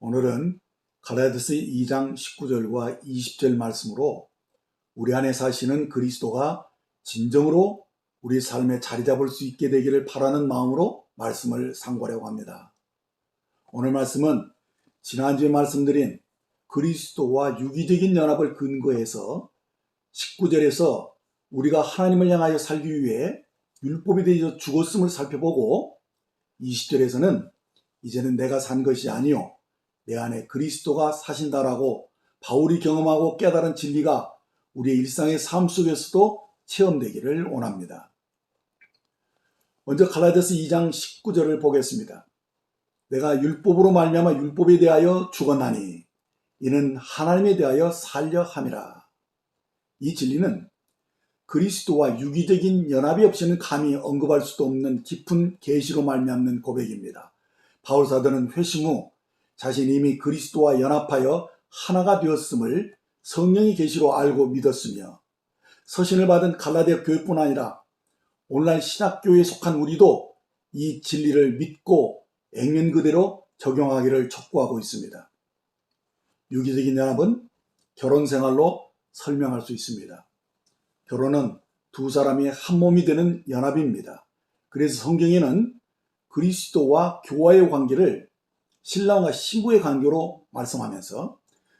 오늘은 갈라디아서 2장 19절과 20절 말씀으로 우리 안에 사시는 그리스도가 진정으로 우리 삶에 자리 잡을 수 있게 되기를 바라는 마음으로 말씀을 상고하려고 합니다. 오늘 말씀은 지난주에 말씀드린 그리스도와 유기적인 연합을 근거해서 19절에서 우리가 하나님을 향하여 살기 위해 율법에 대해서 죽었음을 살펴보고 20절에서는 이제는 내가 산 것이 아니요 내 안에 그리스도가 사신다라고 바울이 경험하고 깨달은 진리가 우리의 일상의 삶 속에서도 체험되기를 원합니다. 먼저 갈라디아서 2장 19절을 보겠습니다. 내가 율법으로 말미암아 율법에 대하여 죽었나니 이는 하나님에 대하여 살려 함이라. 이 진리는 그리스도와 유기적인 연합이 없이는 감히 언급할 수도 없는 깊은 계시로 말미암는 고백입니다. 바울 사도는 회심 후 자신이 이미 그리스도와 연합하여 하나가 되었음을 성령의 계시로 알고 믿었으며 서신을 받은 갈라디아 교회뿐 아니라 오늘날 신학교에 속한 우리도 이 진리를 믿고 액면 그대로 적용하기를 촉구하고 있습니다. 유기적인 연합은 결혼 생활로 설명할 수 있습니다. 결혼은 두 사람이 한 몸이 되는 연합입니다. 그래서 성경에는 그리스도와 교화의 관계를 신랑과 신부의 관계로 말씀하면서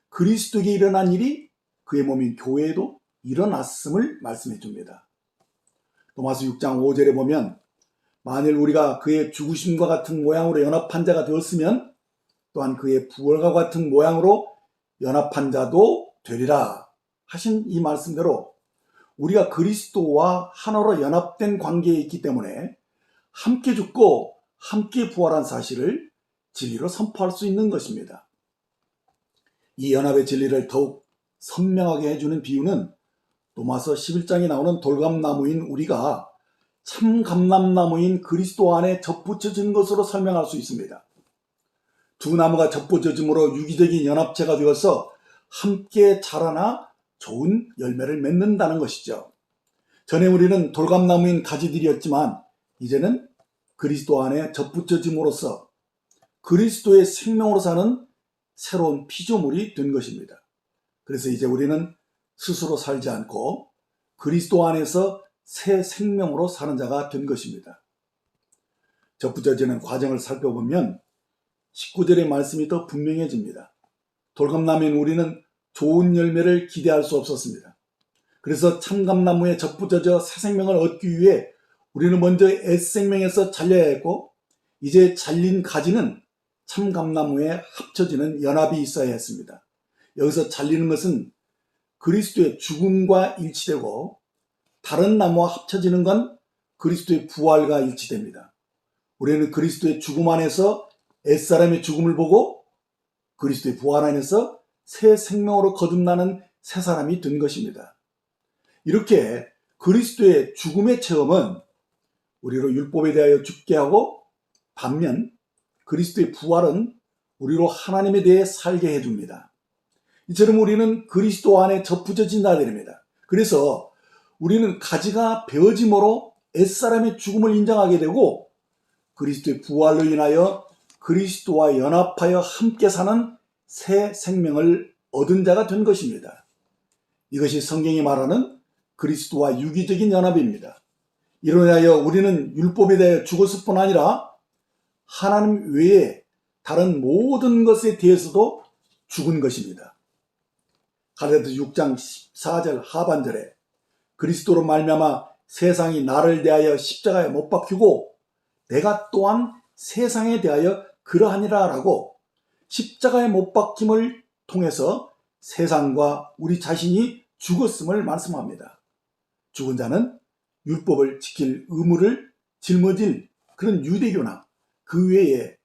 그리스도에게 일어난 일이 그의 몸인 교회에도 일어났음을 말씀해 줍니다. 도마스 6장 5절에 보면 만일 우리가 그의 죽으심과 같은 모양으로 연합한 자가 되었으면 또한 그의 부활과 같은 모양으로 연합한 자도 되리라 하신 이 말씀대로 우리가 그리스도와 하나로 연합된 관계에 있기 때문에 함께 죽고 함께 부활한 사실을 진리로 선포할 수 있는 것입니다. 이 연합의 진리를 더욱 선명하게 해주는 비유는 로마서 11장에 나오는 돌감나무인 우리가 참 감람나무인 그리스도 안에 접붙여진 것으로 설명할 수 있습니다. 두 나무가 접붙여짐으로 유기적인 연합체가 되어서 함께 자라나 좋은 열매를 맺는다는 것이죠. 전에 우리는 돌감나무인 가지들이었지만 이제는 그리스도 안에 접붙여짐으로써 그리스도의 생명으로 사는 새로운 피조물이 된 것입니다. 그래서 이제 우리는 스스로 살지 않고 그리스도 안에서 새 생명으로 사는 자가 된 것입니다. 접붙여지는 과정을 살펴보면 19절의 말씀이 더 분명해집니다. 돌감나무인 우리는 좋은 열매를 기대할 수 없었습니다. 그래서 참감나무에 접붙여져 새 생명을 얻기 위해 우리는 먼저 S생명에서 잘려야 했고 이제 잘린 가지는 참감나무에 합쳐지는 연합이 있어야 했습니다. 여기서 잘리는 것은 그리스도의 죽음과 일치되고 다른 나무와 합쳐지는 건 그리스도의 부활과 일치됩니다. 우리는 그리스도의 죽음 안에서 옛사람의 죽음을 보고 그리스도의 부활 안에서 새 생명으로 거듭나는 새 사람이 된 것입니다. 이렇게 그리스도의 죽음의 체험은 우리로 율법에 대하여 죽게 하고 반면 그리스도의 부활은 우리로 하나님에 대해 살게 해줍니다. 이처럼 우리는 그리스도 안에 접붙여진 자들입니다. 그래서 우리는 가지가 베어짐으로 옛사람의 죽음을 인정하게 되고 그리스도의 부활로 인하여 그리스도와 연합하여 함께 사는 새 생명을 얻은 자가 된 것입니다. 이것이 성경이 말하는 그리스도와 유기적인 연합입니다. 이로 인하여 우리는 율법에 대해 죽었을 뿐 아니라 하나님 외에 다른 모든 것에 대해서도 죽은 것입니다. 갈라디아서 6장 14절 하반절에 그리스도로 말미암아 세상이 나를 대하여 십자가에 못 박히고 내가 또한 세상에 대하여 그러하니라라고 십자가에 못 박힘을 통해서 세상과 우리 자신이 죽었음을 말씀합니다. 죽은 자는 율법을 지킬 의무를 짊어질 그런 유대교나 그 외에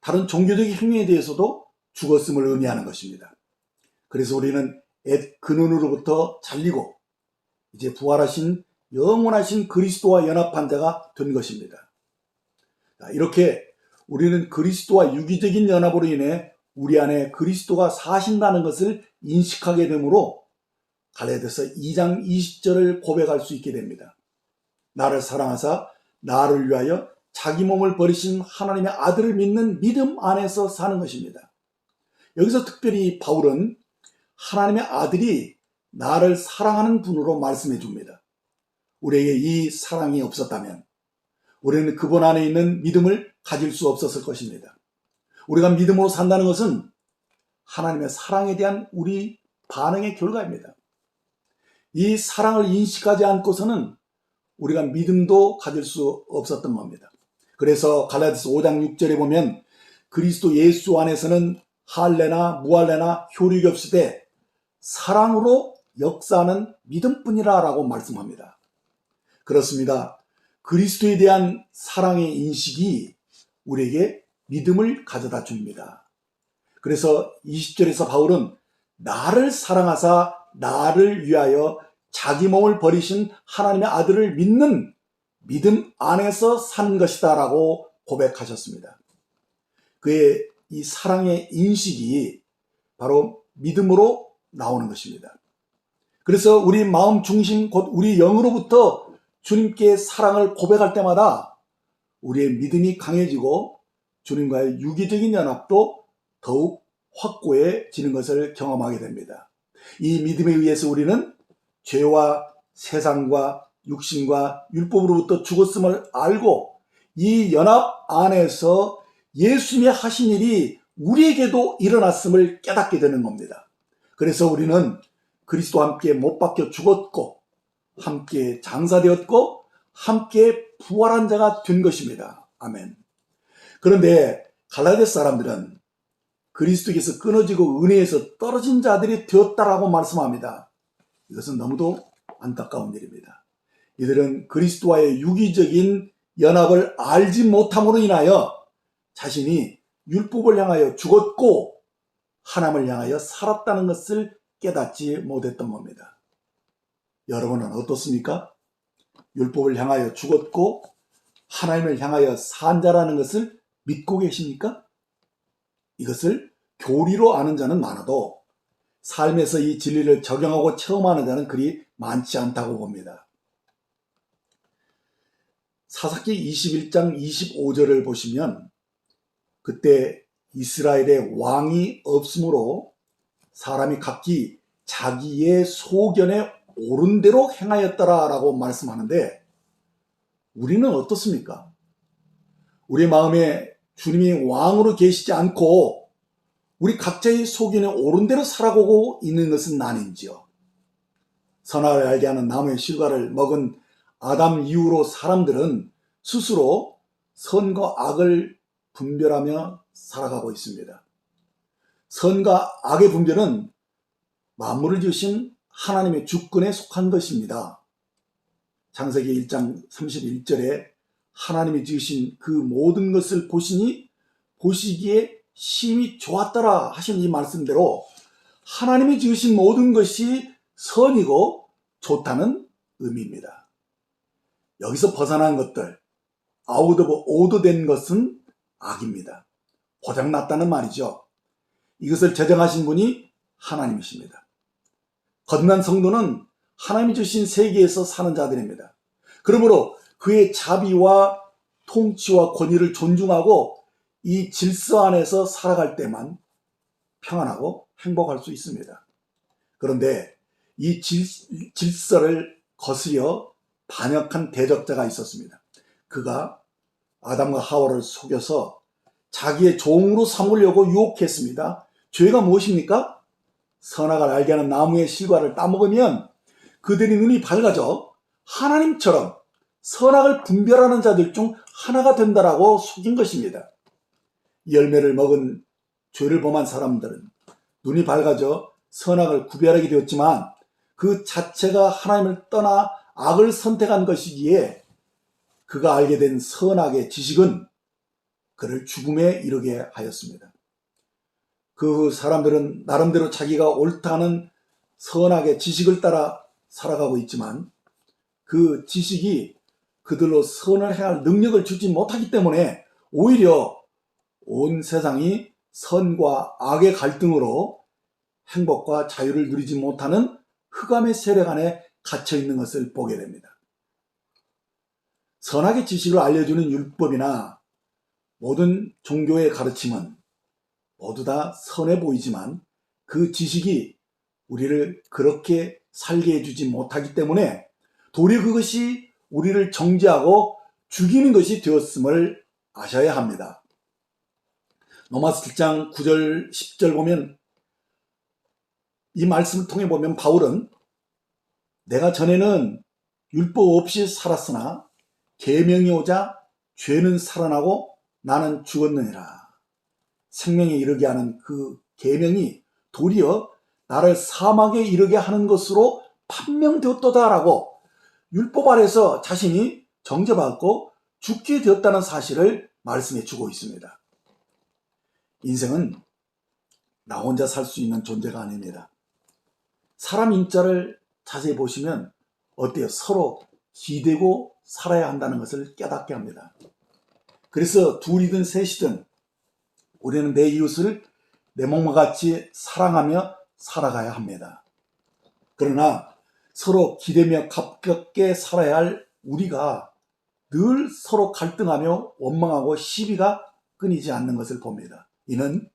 다른 종교적인 행위에 대해서도 죽었음을 의미하는 것입니다. 그래서 우리는 옛 근원으로부터 잘리고 이제 부활하신 영원하신 그리스도와 연합한 자가 된 것입니다. 이렇게 우리는 그리스도와 유기적인 연합으로 인해 우리 안에 그리스도가 사신다는 것을 인식하게 되므로 갈라디아서 2장 20절을 고백할 수 있게 됩니다. 나를 사랑하사 나를 위하여 자기 몸을 버리신 하나님의 아들을 믿는 믿음 안에서 사는 것입니다. 여기서 특별히 바울은 하나님의 아들이 나를 사랑하는 분으로 말씀해 줍니다. 우리에게 이 사랑이 없었다면 우리는 그분 안에 있는 믿음을 가질 수 없었을 것입니다. 우리가 믿음으로 산다는 것은 하나님의 사랑에 대한 우리 반응의 결과입니다. 이 사랑을 인식하지 않고서는 우리가 믿음도 가질 수 없었던 겁니다. 그래서 갈라디아서 5장 6절에 보면 그리스도 예수 안에서는 할례나 무할례나 효력이 없으되 사랑으로 역사하는 믿음뿐이라라고 말씀합니다. 그렇습니다. 그리스도에 대한 사랑의 인식이 우리에게 믿음을 가져다 줍니다. 그래서 20절에서 바울은 나를 사랑하사 나를 위하여 자기 몸을 버리신 하나님의 아들을 믿는 믿음 안에서 산 것이다 라고 고백하셨습니다. 그의 이 사랑의 인식이 바로 믿음으로 나오는 것입니다. 그래서 우리 마음 중심, 곧 우리 영으로부터 주님께 사랑을 고백할 때마다 우리의 믿음이 강해지고 주님과의 유기적인 연합도 더욱 확고해지는 것을 경험하게 됩니다. 이 믿음에 의해서 우리는 죄와 세상과 육신과 율법으로부터 죽었음을 알고 이 연합 안에서 예수님이 하신 일이 우리에게도 일어났음을 깨닫게 되는 겁니다. 그래서 우리는 그리스도와 함께 못 박혀 죽었고 함께 장사되었고 함께 부활한 자가 된 것입니다. 아멘. 그런데 갈라디아 사람들은 그리스도께서 끊어지고 은혜에서 떨어진 자들이 되었다라고 말씀합니다. 이것은 너무도 안타까운 일입니다. 이들은 그리스도와의 유기적인 연합을 알지 못함으로 인하여 자신이 율법을 향하여 죽었고 하나님을 향하여 살았다는 것을 깨닫지 못했던 겁니다. 여러분은 어떻습니까? 율법을 향하여 죽었고 하나님을 향하여 산 자라는 것을 믿고 계십니까? 이것을 교리로 아는 자는 많아도 삶에서 이 진리를 적용하고 체험하는 자는 그리 많지 않다고 봅니다. 사사기 21장 25절을 보시면 그때 이스라엘의 왕이 없으므로 사람이 각기 자기의 소견에 옳은 대로 행하였더라라고 말씀하는데 우리는 어떻습니까? 우리 마음에 주님이 왕으로 계시지 않고 우리 각자의 소견에 옳은 대로 살아가고 있는 것은 아닌지요. 선악을 알게 하는 나무의 실과를 먹은 아담 이후로 사람들은 스스로 선과 악을 분별하며 살아가고 있습니다. 선과 악의 분별은 만물을 지으신 하나님의 주권에 속한 것입니다. 창세기 1장 31절에 하나님이 지으신 그 모든 것을 보시니 보시기에 심히 좋았더라 하신 이 말씀대로 하나님이 지으신 모든 것이 선이고 좋다는 의미입니다. 여기서 벗어난 것들, 아웃 오브 오드 된 것은 악입니다. 고장났다는 말이죠. 이것을 제정하신 분이 하나님이십니다. 거듭난 성도는 하나님이 주신 세계에서 사는 자들입니다. 그러므로 그의 자비와 통치와 권위를 존중하고 이 질서 안에서 살아갈 때만 평안하고 행복할 수 있습니다. 그런데 이 질, 질서를 거스려 반역한 대적자가 있었습니다. 그가 아담과 하와를 속여서 자기의 종으로 삼으려고 유혹했습니다. 죄가 무엇입니까? 선악을 알게 하는 나무의 실과를 따먹으면 그들이 눈이 밝아져 하나님처럼 선악을 분별하는 자들 중 하나가 된다라고 속인 것입니다. 열매를 먹은 죄를 범한 사람들은 눈이 밝아져 선악을 구별하게 되었지만 그 자체가 하나님을 떠나 악을 선택한 것이기에 그가 알게 된 선악의 지식은 그를 죽음에 이르게 하였습니다. 그 사람들은 나름대로 자기가 옳다는 선악의 지식을 따라 살아가고 있지만 그 지식이 그들로 선을 행할 능력을 주지 못하기 때문에 오히려 온 세상이 선과 악의 갈등으로 행복과 자유를 누리지 못하는 흑암의 세력 안에 갇혀 있는 것을 보게 됩니다. 선악의 지식을 알려주는 율법이나 모든 종교의 가르침은 모두 다 선해 보이지만 그 지식이 우리를 그렇게 살게 해주지 못하기 때문에 도리어 그것이 우리를 정죄하고 죽이는 것이 되었음을 아셔야 합니다. 로마서 7장 9절 10절 보면 이 말씀을 통해 보면 바울은 내가 전에는 율법 없이 살았으나 계명이 오자 죄는 살아나고 나는 죽었느니라. 생명에 이르게 하는 그 계명이 도리어 나를 사막에 이르게 하는 것으로 판명되었도다라고 율법 아래서 자신이 정죄받고 죽게 되었다는 사실을 말씀해 주고 있습니다. 인생은 나 혼자 살 수 있는 존재가 아닙니다. 사람 인자를 자세히 보시면 어때요? 서로 기대고 살아야 한다는 것을 깨닫게 합니다. 그래서 둘이든 셋이든 우리는 내 이웃을 내 몸과 같이 사랑하며 살아가야 합니다. 그러나 서로 기대며 가깝게 살아야 할 우리가 늘 서로 갈등하며 원망하고 시비가 끊이지 않는 것을 봅니다. 이는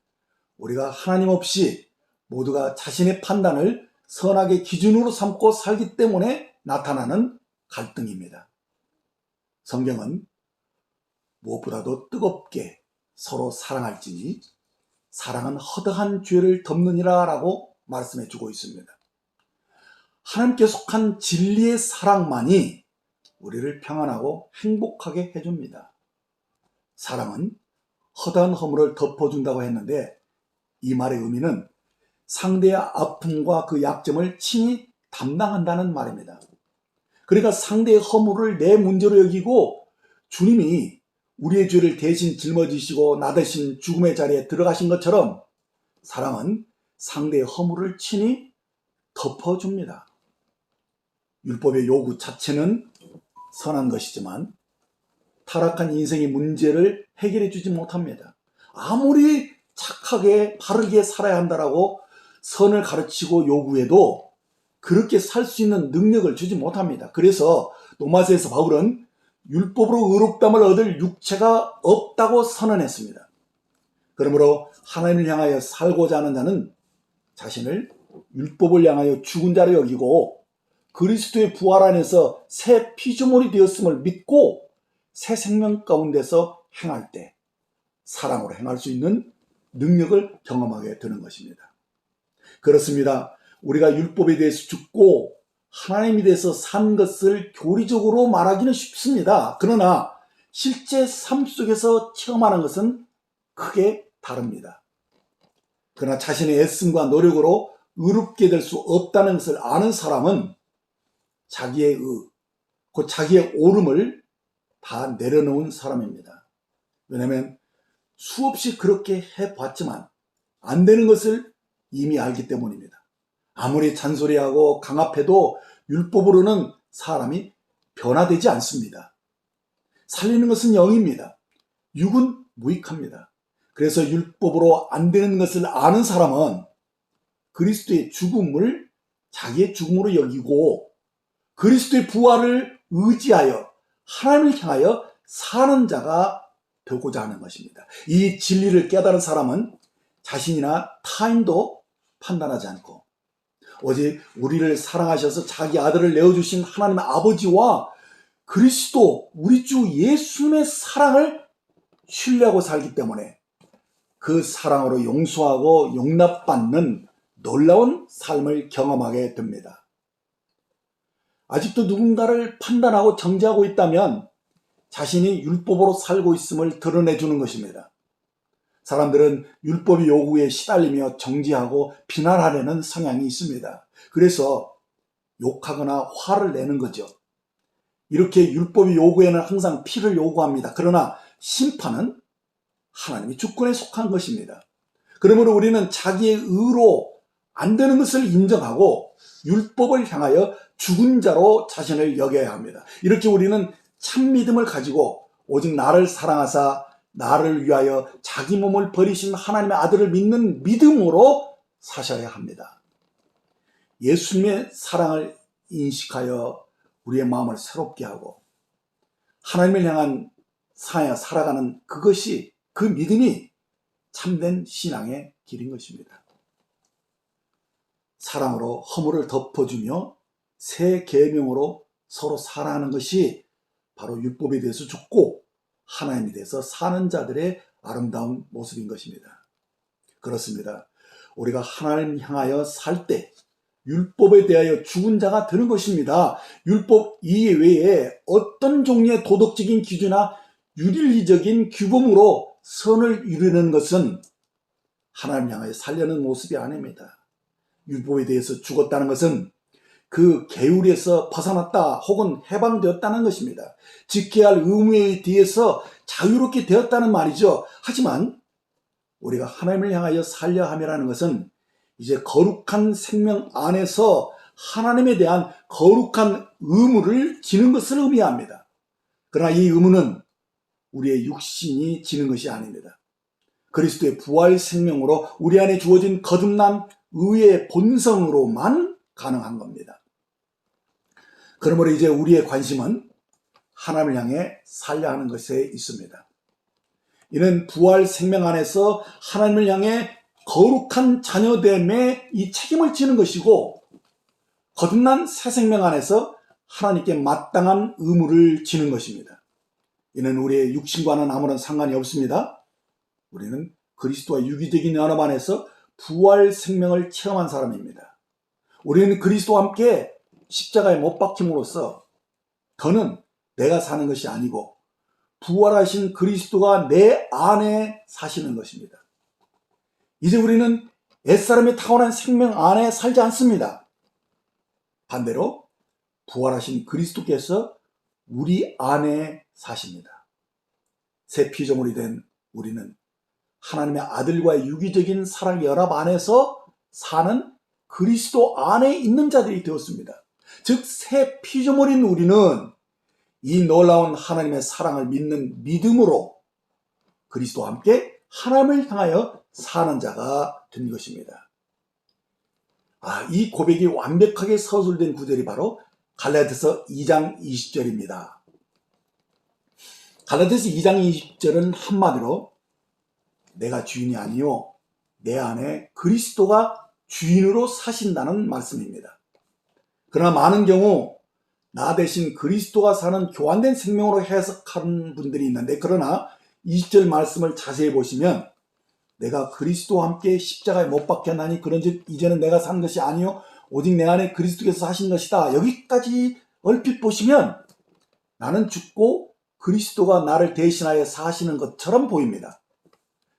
우리가 하나님 없이 모두가 자신의 판단을 선하게 기준으로 삼고 살기 때문에 나타나는 갈등입니다. 성경은 무엇보다도 뜨겁게 서로 사랑할지니 사랑은 허다한 죄를 덮느니라 라고 말씀해 주고 있습니다. 하나님께 속한 진리의 사랑만이 우리를 평안하고 행복하게 해줍니다. 사랑은 허다한 허물을 덮어준다고 했는데 이 말의 의미는 상대의 아픔과 그 약점을 친히 담당한다는 말입니다. 그러니까 상대의 허물을 내 문제로 여기고 주님이 우리의 죄를 대신 짊어지시고 나 대신 죽음의 자리에 들어가신 것처럼 사랑은 상대의 허물을 친히 덮어줍니다. 율법의 요구 자체는 선한 것이지만 타락한 인생의 문제를 해결해 주지 못합니다. 아무리 착하게 바르게 살아야 한다라고 선을 가르치고 요구해도 그렇게 살 수 있는 능력을 주지 못합니다. 그래서 노마스에서 바울은 율법으로 의롭담을 얻을 육체가 없다고 선언했습니다. 그러므로 하나님을 향하여 살고자 하는 자는 자신을 율법을 향하여 죽은 자로 여기고 그리스도의 부활 안에서 새 피조물이 되었음을 믿고 새 생명 가운데서 행할 때 사랑으로 행할 수 있는 능력을 경험하게 되는 것입니다. 그렇습니다. 우리가 율법에 대해서 죽고 하나님에 대해서 산 것을 교리적으로 말하기는 쉽습니다. 그러나 실제 삶 속에서 체험하는 것은 크게 다릅니다. 그러나 자신의 애씀과 노력으로 의롭게 될 수 없다는 것을 아는 사람은 자기의 의, 그 자기의 옳음을 다 내려놓은 사람입니다. 왜냐하면 수없이 그렇게 해봤지만 안 되는 것을 이미 알기 때문입니다. 아무리 잔소리하고 강압해도 율법으로는 사람이 변화되지 않습니다. 살리는 것은 영입니다. 육은 무익합니다. 그래서 율법으로 안 되는 것을 아는 사람은 그리스도의 죽음을 자기의 죽음으로 여기고 그리스도의 부활을 의지하여 하나님을 향하여 사는 자가 되고자 하는 것입니다. 이 진리를 깨달은 사람은 자신이나 타인도 판단하지 않고 오직 우리를 사랑하셔서 자기 아들을 내어주신 하나님의 아버지와 그리스도 우리 주 예수님의 사랑을 신뢰하고 살기 때문에 그 사랑으로 용서하고 용납받는 놀라운 삶을 경험하게 됩니다. 아직도 누군가를 판단하고 정죄하고 있다면 자신이 율법으로 살고 있음을 드러내주는 것입니다. 사람들은 율법의 요구에 시달리며 정지하고 비난하려는 성향이 있습니다. 그래서 욕하거나 화를 내는 거죠. 이렇게 율법의 요구에는 항상 피를 요구합니다. 그러나 심판은 하나님의 주권에 속한 것입니다. 그러므로 우리는 자기의 의로 안 되는 것을 인정하고 율법을 향하여 죽은 자로 자신을 여겨야 합니다. 이렇게 우리는 참 믿음을 가지고 오직 나를 사랑하사 나를 위하여 자기 몸을 버리신 하나님의 아들을 믿는 믿음으로 사셔야 합니다. 예수님의 사랑을 인식하여 우리의 마음을 새롭게 하고 하나님을 향한 사야 살아가는 그것이 그 믿음이 참된 신앙의 길인 것입니다. 사랑으로 허물을 덮어주며 새 계명으로 서로 살아가는 것이 바로 율법에 대해서 죽고 하나님에 대해서 사는 자들의 아름다운 모습인 것입니다. 그렇습니다. 우리가 하나님 향하여 살 때 율법에 대하여 죽은 자가 되는 것입니다. 율법 이외에 어떤 종류의 도덕적인 기준이나 윤리적인 규범으로 선을 이루는 것은 하나님 향하여 살려는 모습이 아닙니다. 율법에 대해서 죽었다는 것은 그 계율에서 벗어났다 혹은 해방되었다는 것입니다. 지켜야 할 의무에 대해서 자유롭게 되었다는 말이죠. 하지만 우리가 하나님을 향하여 살려 함이라는 것은 이제 거룩한 생명 안에서 하나님에 대한 거룩한 의무를 지는 것을 의미합니다. 그러나 이 의무는 우리의 육신이 지는 것이 아닙니다. 그리스도의 부활 생명으로 우리 안에 주어진 거듭난 의의 본성으로만 가능한 겁니다. 그러므로 이제 우리의 관심은 하나님을 향해 살려 하는 것에 있습니다. 이는 부활 생명 안에서 하나님을 향해 거룩한 자녀됨의 이 책임을 지는 것이고 거듭난 새 생명 안에서 하나님께 마땅한 의무를 지는 것입니다. 이는 우리의 육신과는 아무런 상관이 없습니다. 우리는 그리스도와 유기적인 연합 안에서 부활 생명을 체험한 사람입니다. 우리는 그리스도와 함께 십자가에 못 박힘으로써 더는 내가 사는 것이 아니고 부활하신 그리스도가 내 안에 사시는 것입니다. 이제 우리는 옛사람의 타고난 생명 안에 살지 않습니다. 반대로 부활하신 그리스도께서 우리 안에 사십니다. 새 피조물이 된 우리는 하나님의 아들과의 유기적인 사랑 연합 안에서 사는 그리스도 안에 있는 자들이 되었습니다. 즉, 새 피조물인 우리는 이 놀라운 하나님의 사랑을 믿는 믿음으로 그리스도와 함께 하나님을 향하여 사는 자가 된 것입니다. 아, 이 고백이 완벽하게 서술된 구절이 바로 갈라디아서 2장 20절입니다. 갈라디아서 2장 20절은 한마디로 내가 주인이 아니요 내 안에 그리스도가 주인으로 사신다는 말씀입니다. 그러나 많은 경우 나 대신 그리스도가 사는 교환된 생명으로 해석하는 분들이 있는데 그러나 20절 말씀을 자세히 보시면 내가 그리스도와 함께 십자가에 못 박혔나니 그런즉 이제는 내가 사는 것이 아니요 오직 내 안에 그리스도께서 사신 것이다. 여기까지 얼핏 보시면 나는 죽고 그리스도가 나를 대신하여 사시는 것처럼 보입니다.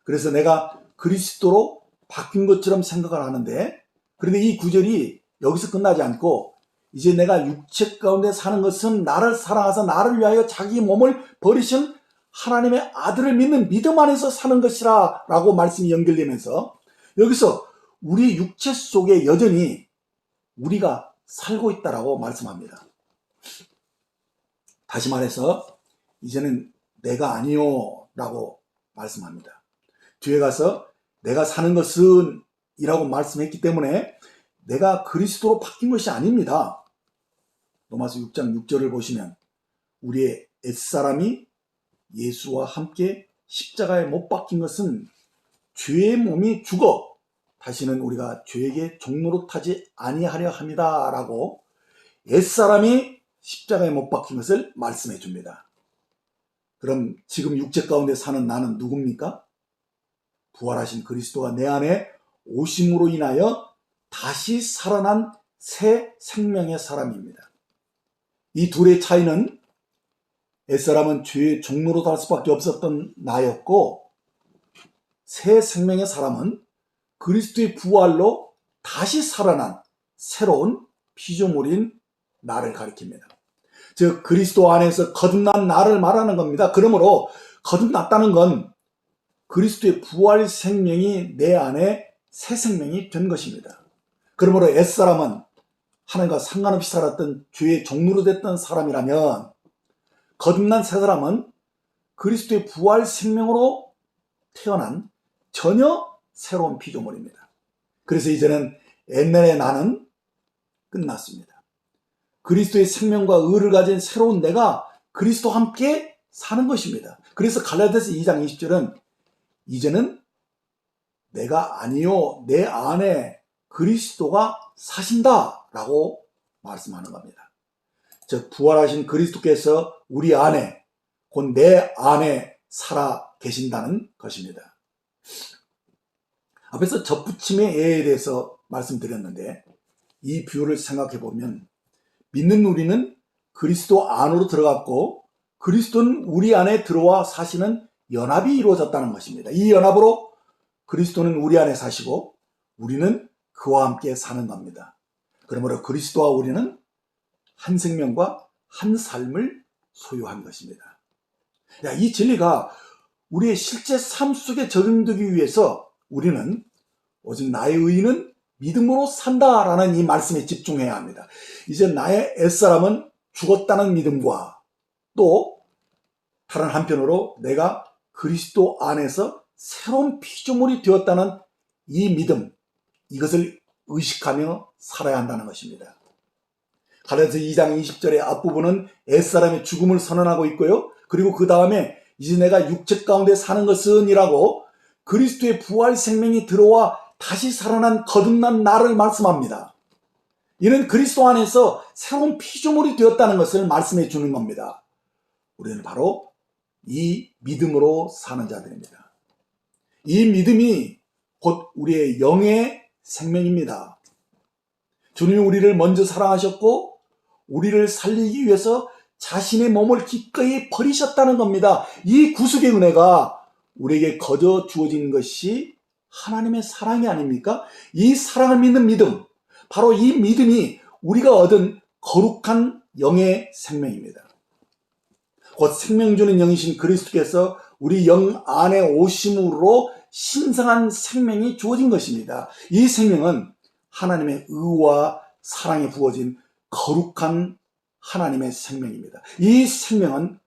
그래서 내가 그리스도로 바뀐 것처럼 생각을 하는데 그런데 이 구절이 여기서 끝나지 않고 이제 내가 육체 가운데 사는 것은 나를 사랑하사 나를 위하여 자기 몸을 버리신 하나님의 아들을 믿는 믿음 안에서 사는 것이라 라고 말씀이 연결되면서 여기서 우리 육체 속에 여전히 우리가 살고 있다라고 말씀합니다. 다시 말해서 이제는 내가 아니요 라고 말씀합니다. 뒤에 가서 내가 사는 것은 이라고 말씀했기 때문에 내가 그리스도로 바뀐 것이 아닙니다. 로마서 6장 6절을 보시면 우리의 옛사람이 예수와 함께 십자가에 못 박힌 것은 죄의 몸이 죽어 다시는 우리가 죄에게 종로로 타지 아니하려 합니다 라고 옛사람이 십자가에 못 박힌 것을 말씀해 줍니다. 그럼 지금 육체 가운데 사는 나는 누굽니까? 부활하신 그리스도가 내 안에 오심으로 인하여 다시 살아난 새 생명의 사람입니다. 이 둘의 차이는 옛사람은 죄의 종로로 달 수밖에 없었던 나였고 새 생명의 사람은 그리스도의 부활로 다시 살아난 새로운 피조물인 나를 가리킵니다. 즉 그리스도 안에서 거듭난 나를 말하는 겁니다. 그러므로 거듭났다는 건 그리스도의 부활 생명이 내 안에 새 생명이 된 것입니다. 그러므로 옛사람은 하나님과 상관없이 살았던 죄의 종로로 됐던 사람이라면 거듭난 새 사람은 그리스도의 부활 생명으로 태어난 전혀 새로운 피조물입니다. 그래서 이제는 옛날의 나는 끝났습니다. 그리스도의 생명과 의를 가진 새로운 내가 그리스도와 함께 사는 것입니다. 그래서 갈라디아서 2장 20절은 이제는 내가 아니요 내 안에 그리스도가 사신다라고 말씀하는 겁니다. 즉 부활하신 그리스도께서 우리 안에 곧 내 안에 살아 계신다는 것입니다. 앞에서 접붙임의 예에 대해서 말씀드렸는데 이 비유를 생각해 보면 믿는 우리는 그리스도 안으로 들어갔고 그리스도는 우리 안에 들어와 사시는 연합이 이루어졌다는 것입니다. 이 연합으로 그리스도는 우리 안에 사시고 우리는 그와 함께 사는 겁니다. 그러므로 그리스도와 우리는 한 생명과 한 삶을 소유한 것입니다. 야, 이 진리가 우리의 실제 삶 속에 적용되기 위해서 우리는 오직 나의 의는 믿음으로 산다라는 이 말씀에 집중해야 합니다. 이제 나의 옛사람은 죽었다는 믿음과 또 다른 한편으로 내가 그리스도 안에서 새로운 피조물이 되었다는 이 믿음, 이것을 의식하며 살아야 한다는 것입니다. 가라서 2장 20절의 앞부분은 옛사람의 죽음을 선언하고 있고요. 그리고 그 다음에 이제 내가 육체 가운데 사는 것은 이라고 그리스도의 부활 생명이 들어와 다시 살아난 거듭난 나를 말씀합니다. 이는 그리스도 안에서 새로운 피조물이 되었다는 것을 말씀해 주는 겁니다. 우리는 바로 이 믿음으로 사는 자들입니다. 이 믿음이 곧 우리의 영의 생명입니다. 주님이 우리를 먼저 사랑하셨고 우리를 살리기 위해서 자신의 몸을 기꺼이 버리셨다는 겁니다. 이 구속의 은혜가 우리에게 거저 주어진 것이 하나님의 사랑이 아닙니까? 이 사랑을 믿는 믿음, 바로 이 믿음이 우리가 얻은 거룩한 영의 생명입니다. 곧 생명 주는 영이신 그리스도께서 우리 영 안에 오심으로 신성한 생명이 주어진 것입니다. 이 생명은 하나님의 의와 사랑에 부어진 거룩한 하나님의 생명입니다. 이 생명은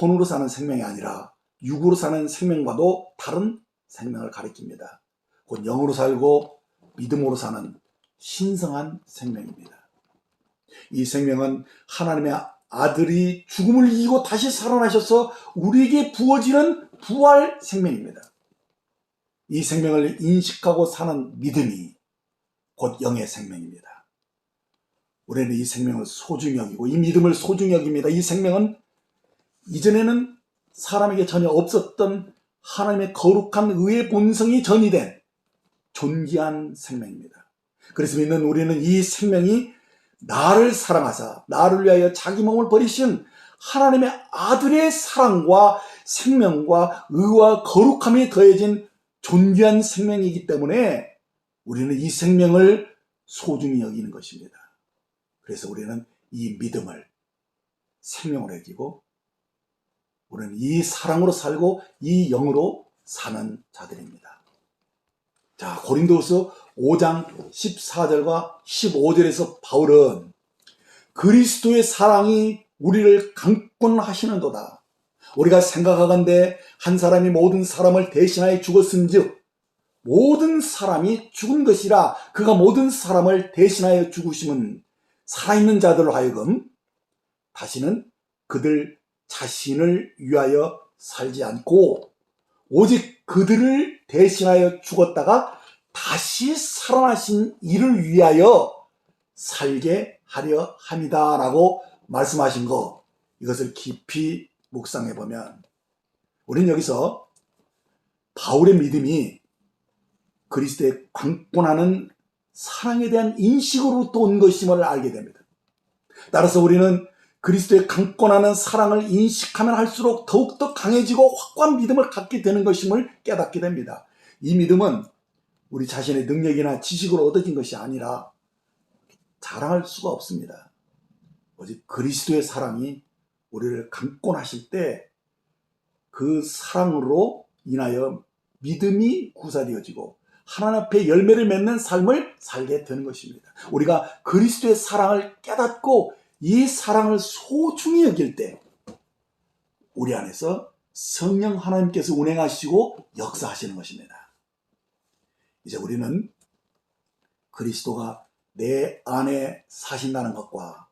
혼으로 사는 생명이 아니라 육으로 사는 생명과도 다른 생명을 가리킵니다. 곧 영으로 살고 믿음으로 사는 신성한 생명입니다. 이 생명은 하나님의 아들이 죽음을 이기고 다시 살아나셔서 우리에게 부어지는 부활 생명입니다. 이 생명을 인식하고 사는 믿음이 곧 영의 생명입니다. 우리는 이 생명을 소중히 여기고 이 믿음을 소중히 여깁니다. 이 생명은 이전에는 사람에게 전혀 없었던 하나님의 거룩한 의의 본성이 전이된 존귀한 생명입니다. 그래서 믿는 우리는 이 생명이 나를 사랑하사 나를 위하여 자기 몸을 버리신 하나님의 아들의 사랑과 생명과 의와 거룩함이 더해진 존귀한 생명이기 때문에 우리는 이 생명을 소중히 여기는 것입니다. 그래서 우리는 이 믿음을 생명으로 여기고 우리는 이 사랑으로 살고 이 영으로 사는 자들입니다. 자, 고린도서 5장 14절과 15절에서 바울은 그리스도의 사랑이 우리를 강권하시는도다. 우리가 생각하건대 한 사람이 모든 사람을 대신하여 죽었은즉 모든 사람이 죽은 것이라 그가 모든 사람을 대신하여 죽으심은 살아있는 자들로 하여금 다시는 그들 자신을 위하여 살지 않고 오직 그들을 대신하여 죽었다가 다시 살아나신 이를 위하여 살게 하려 합니다라고 말씀하신 거 이것을 깊이 묵상해 보면 우리는 여기서 바울의 믿음이 그리스도의 광권하는 사랑에 대한 인식으로부터 온 것임을 알게 됩니다. 따라서 우리는 그리스도의 강권하는 사랑을 인식하면 할수록 더욱더 강해지고 확고한 믿음을 갖게 되는 것임을 깨닫게 됩니다. 이 믿음은 우리 자신의 능력이나 지식으로 얻어진 것이 아니라 자랑할 수가 없습니다. 오직 그리스도의 사랑이 우리를 강권하실 때 그 사랑으로 인하여 믿음이 구사되어지고 하나님 앞에 열매를 맺는 삶을 살게 되는 것입니다. 우리가 그리스도의 사랑을 깨닫고 이 사랑을 소중히 여길 때 우리 안에서 성령 하나님께서 운행하시고 역사하시는 것입니다. 이제 우리는 그리스도가 내 안에 사신다는 것과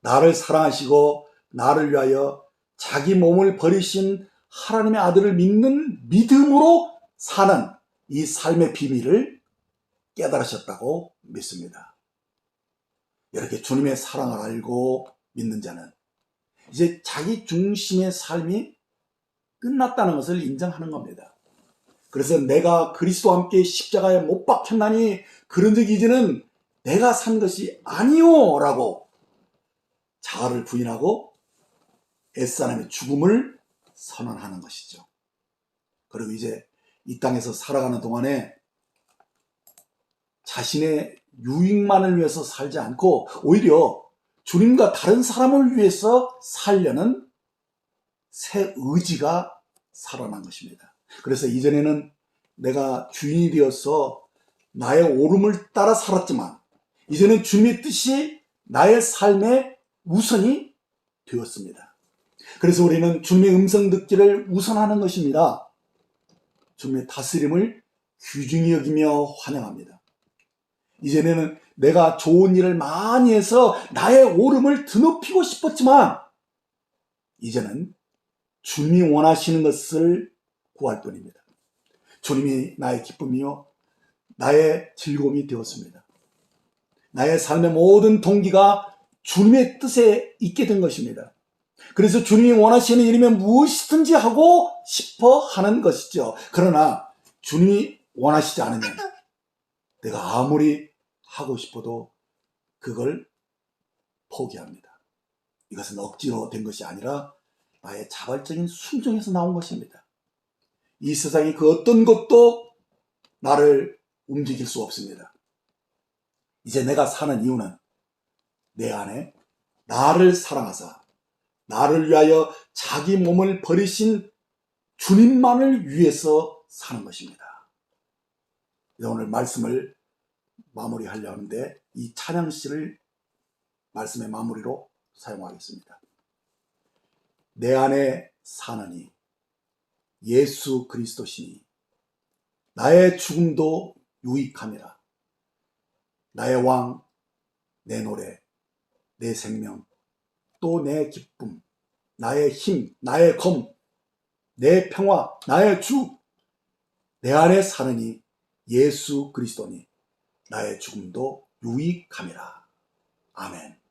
나를 사랑하시고 나를 위하여 자기 몸을 버리신 하나님의 아들을 믿는 믿음으로 사는 이 삶의 비밀을 깨달으셨다고 믿습니다. 이렇게 주님의 사랑을 알고 믿는 자는 이제 자기 중심의 삶이 끝났다는 것을 인정하는 겁니다. 그래서 내가 그리스도와 함께 십자가에 못 박혔나니 그런 적 이제는 내가 산 것이 아니오 라고 자아를 부인하고 애사람의 죽음을 선언하는 것이죠. 그리고 이제 이 땅에서 살아가는 동안에 자신의 유익만을 위해서 살지 않고 오히려 주님과 다른 사람을 위해서 살려는 새 의지가 살아난 것입니다. 그래서 이전에는 내가 주인이 되어서 나의 오름을 따라 살았지만 이제는 주님의 뜻이 나의 삶의 우선이 되었습니다. 그래서 우리는 주님의 음성 듣기를 우선하는 것입니다. 주님의 다스림을 귀중히 여기며 환영합니다. 이전에는 내가 좋은 일을 많이 해서 나의 오름을 드높이고 싶었지만 이제는 주님이 원하시는 것을 구할 뿐입니다. 주님이 나의 기쁨이요 나의 즐거움이 되었습니다. 나의 삶의 모든 동기가 주님의 뜻에 있게 된 것입니다. 그래서 주님이 원하시는 일이면 무엇이든지 하고 싶어 하는 것이죠. 그러나 주님이 원하시지 않으면 내가 아무리 하고 싶어도 그걸 포기합니다. 이것은 억지로 된 것이 아니라 나의 자발적인 순종에서 나온 것입니다. 이 세상의 그 어떤 것도 나를 움직일 수 없습니다. 이제 내가 사는 이유는 내 안에 나를 사랑하사 나를 위하여 자기 몸을 버리신 주님만을 위해서 사는 것입니다. 오늘 말씀을 마무리하려 하는데 이 찬양시를 말씀의 마무리로 사용하겠습니다. 내 안에 사느니 예수 그리스도시니 나의 죽음도 유익함이라. 나의 왕, 내 노래, 내 생명, 또 내 기쁨, 나의 힘, 나의 검, 내 평화, 나의 주, 내 안에 사느니 예수 그리스도니 나의 죽음도 유익함이라. 아멘.